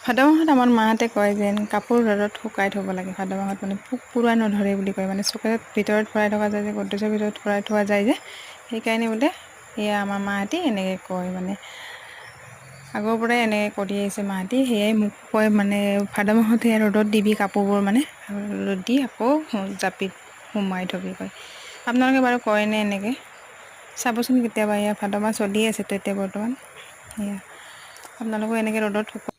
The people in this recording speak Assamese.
ভাদ মাহত আমাৰ মাহঁতে কয় যে কাপোৰ ৰ'দত শুকাই থ'ব লাগে। ভাদ মাহত মানে পোক পৰুৱা নধৰে বুলি কয়। মানে চকেজত ভিতৰত ভৰাই থকা যায় যে গড্ৰেজৰ ভিতৰত ভৰাই থোৱা যায় যে সেইকাৰণে বোলে সেয়া আমাৰ মাহঁতে এনেকৈ কয়। মানে আগৰ পৰাই এনেকৈ কৰি আহিছে মাহঁতে। সেয়াই মোক কয় মানে ভাদ মাহত সেয়া ৰ'দত দিবি কাপোৰবোৰ মানে ৰ'দ দি আকৌ জাপিত সোমাই থবি কয়। আপোনালোকে বাৰু কয়নে এনেকৈ? চাবচোন কেতিয়াবা এয়া ভাদ মাহ চলি আছে তো এতিয়া বৰ্তমান। সেয়া আপোনালোকেও এনেকৈ ৰ'দত শুকুৱাই